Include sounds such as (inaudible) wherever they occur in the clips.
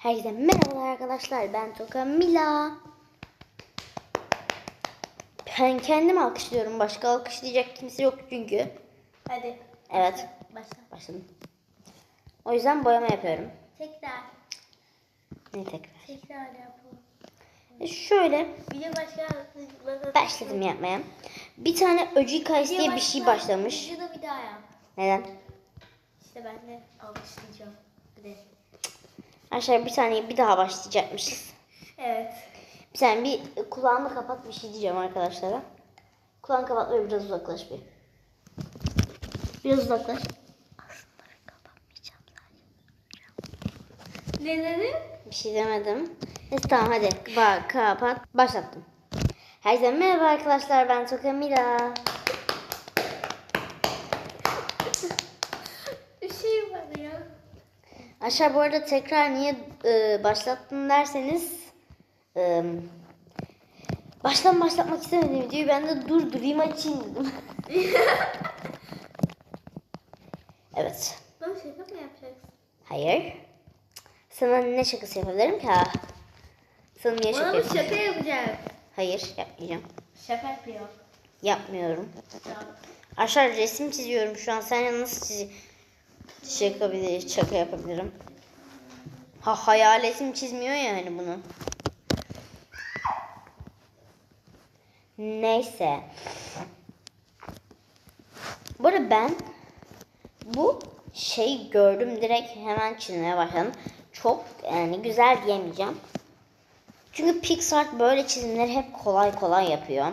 Herkese merhabalar arkadaşlar. Ben Toka Mila. Ben kendim alkışlıyorum. Başka alkışlayacak kimse yok çünkü. Hadi. Evet. Başla. Başladım. O yüzden boyama yapıyorum. Tekrar. Ne tekrar? Tekrar yapalım. E Şöyle Video başla. başladım yapmaya. Bir tane Öcikayıs diye bir şey başlamış. Bir daha yap. Neden? İşte ben de alkışlayacağım. Bir de. Aşağı bir saniye bir daha başlayacakmışız. Evet. Bir saniye bir kulağını kapat bir şey diyeceğim arkadaşlara. Kulağını kapat ve biraz uzaklaş bir. Biraz uzaklaş. Ne dedin? Bir şey demedim. Neyse tamam hadi. Bak kapat. Başlattım. Herkese merhaba arkadaşlar ben Toka Mila. Bir şey var ya. Aşağı bu arada tekrar niye e, başlattın derseniz e, baştan başlatmak istemedim videoyu ben de durdurayım açayım dedim. (laughs) evet. Bana şaka mı yapacaksın? Hayır. Sana ne şakası yapabilirim ki ha? Sana niye şaka Bana mı yapayım? şaka yapacak? Hayır yapmayacağım. Şaka yapıyor. Yapmıyorum. Tamam. Aşağı resim çiziyorum şu an. Sen nasıl çiz şaka, yapabilir, şaka yapabilirim? Ha hayaletim çizmiyor ya hani bunu. Neyse. Bu arada ben bu şeyi gördüm direkt hemen çizmeye başladım. Çok yani güzel diyemeyeceğim. Çünkü Pixar böyle çizimleri hep kolay kolay yapıyor.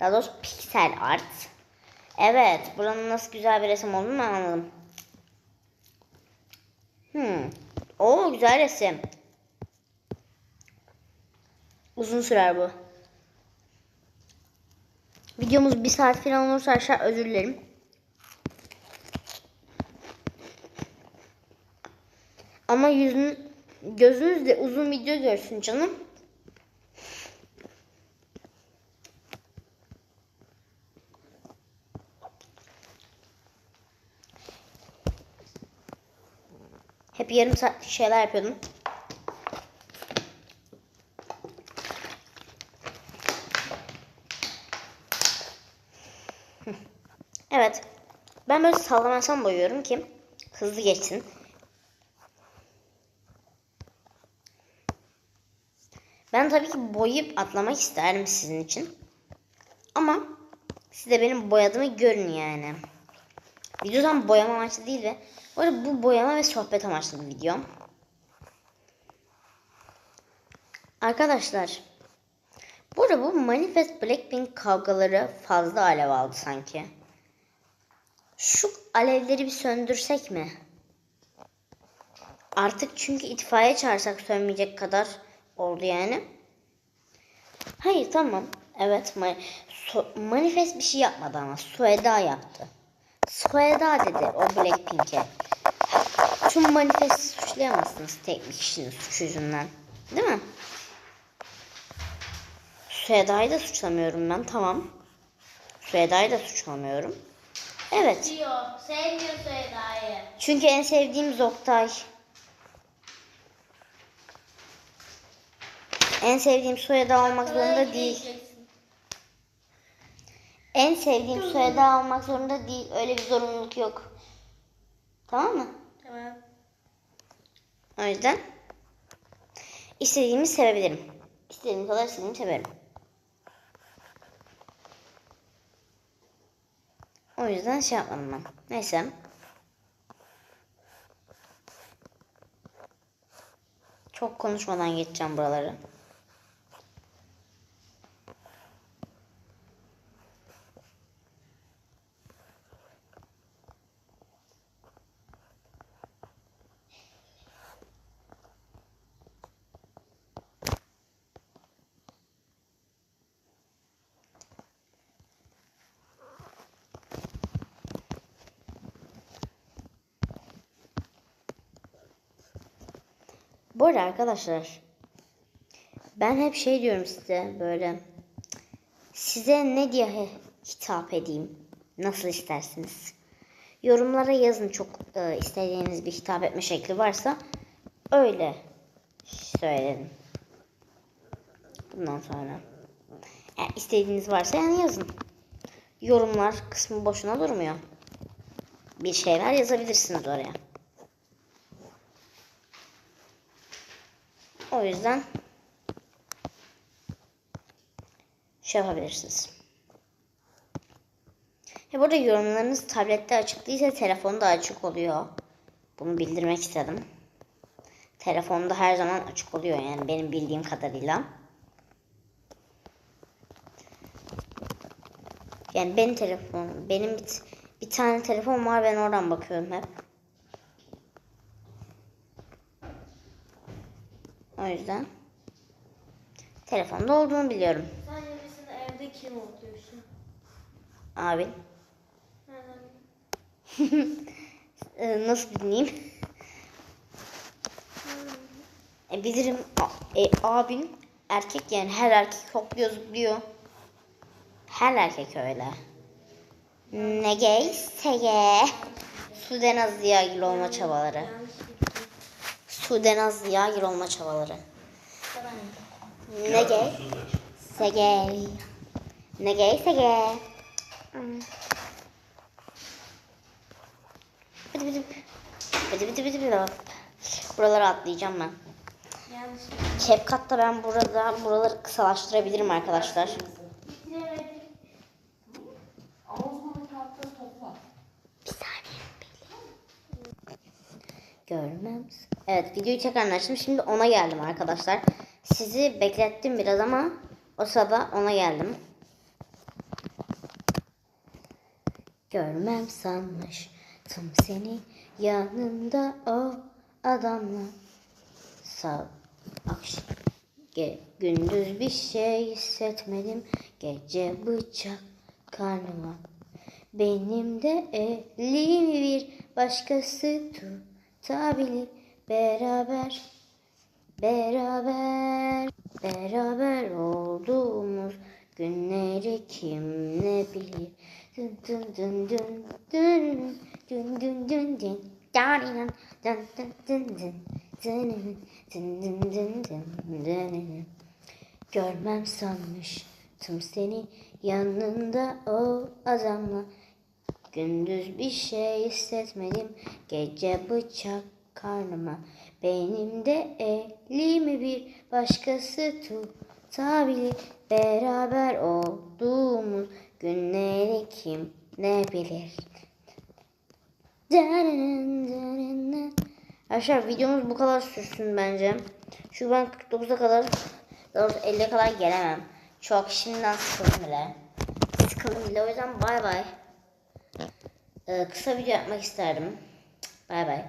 Daha doğrusu piksel art. Evet, buranın nasıl güzel bir resim olduğunu anladım. Hmm. Oo güzel resim. Uzun sürer bu. Videomuz bir saat falan olursa aşağı özür dilerim. Ama yüzün gözünüz de uzun video görsün canım. Hep yarım saat şeyler yapıyordum. (laughs) Evet. Ben böyle sallamasam boyuyorum ki hızlı geçsin. Ben tabii ki boyayıp atlamak isterim sizin için. Ama siz de benim boyadığımı görün yani. Video tam boyama amaçlı değil ve bu arada bu boyama ve sohbet amaçlı bir video. Arkadaşlar bu arada bu Manifest Blackpink kavgaları fazla alev aldı sanki. Şu alevleri bir söndürsek mi? Artık çünkü itfaiye çağırsak sönmeyecek kadar oldu yani. Hayır tamam. Evet ma- so- manifest bir şey yapmadı ama Sueda yaptı. Sueda dedi o Blackpink'e. Tüm manifesti suçlayamazsınız tek bir kişinin suçu yüzünden. Değil mi? Sueda'yı da suçlamıyorum ben tamam. Sueda'yı da suçlamıyorum. Evet. Diyor. Sevmiyor Seda'yı. Çünkü en sevdiğim Zoktay. En sevdiğim Sueda olmak zorunda değil. En sevdiğim Sueda olmak zorunda değil. Öyle bir zorunluluk yok. Tamam mı? Tamam. O yüzden istediğimi sevebilirim. İstediğim kadar istediğimi severim. O yüzden şey yapmadım ben. Neyse. Çok konuşmadan geçeceğim buraları. Bu arada arkadaşlar ben hep şey diyorum size böyle size ne diye hitap edeyim nasıl istersiniz yorumlara yazın çok e, istediğiniz bir hitap etme şekli varsa öyle söyledim. Bundan sonra. Eğer istediğiniz varsa yani yazın. Yorumlar kısmı boşuna durmuyor. Bir şeyler yazabilirsiniz oraya. O yüzden şey yapabilirsiniz. He burada yorumlarınız tablette açık değilse telefonda açık oluyor. Bunu bildirmek istedim. Telefonda her zaman açık oluyor yani benim bildiğim kadarıyla. Yani benim telefon, benim bir, bir tane telefon var ben oradan bakıyorum hep. O yüzden telefonda olduğunu biliyorum. Sen mesela evde kim oluyorsun? Abi Nereden? Ee, (laughs) nasıl dinleyeyim? E, bilirim e, abim erkek yani her erkek hopluyor zıplıyor. Her erkek öyle. Ne gayse ge. Sudenaz Ziyagil olma çabaları. Sudenaz Ziyagil olma çabaları. Ne gay? Segey. Ne gay sege. Bıdı bıdı. Bıdı bıdı bıdı bıdı. Buraları atlayacağım ben. CapCut'ta ben burada buraları kısalaştırabilirim arkadaşlar. Bitiremedik. Bir saniye. Görmem. Evet videoyu tekrar açtım. Şimdi ona geldim arkadaşlar. Sizi beklettim biraz ama o sırada ona geldim. Görmem sanmıştım seni yanında o adamla. Sağ akşam ge, gündüz bir şey hissetmedim gece bıçak karnıma. Benim de elimi bir başkası tutabilir beraber beraber beraber olduğumuz günleri kim ne bilir dın dın dın dın dın dın dın dın dın darinan dın dın dın dın dın dın dın dın dın dın Görmem sanmıştım seni yanında o adamla Gündüz bir şey hissetmedim gece bıçak karnıma Benim de elimi bir başkası tutabilir Beraber olduğumuz günleri kim ne bilir Arkadaşlar videomuz bu kadar sürsün bence. Çünkü ben 49'a kadar, doğrusu 50'ye kadar gelemem. Çok şimdiden sıkıldım bile. Sıkıldım bile o yüzden bay bay. Ee, kısa video yapmak isterdim. Bay bay.